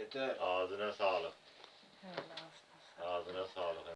Yeter. Ağzına sağlık. Ağzına sağlık.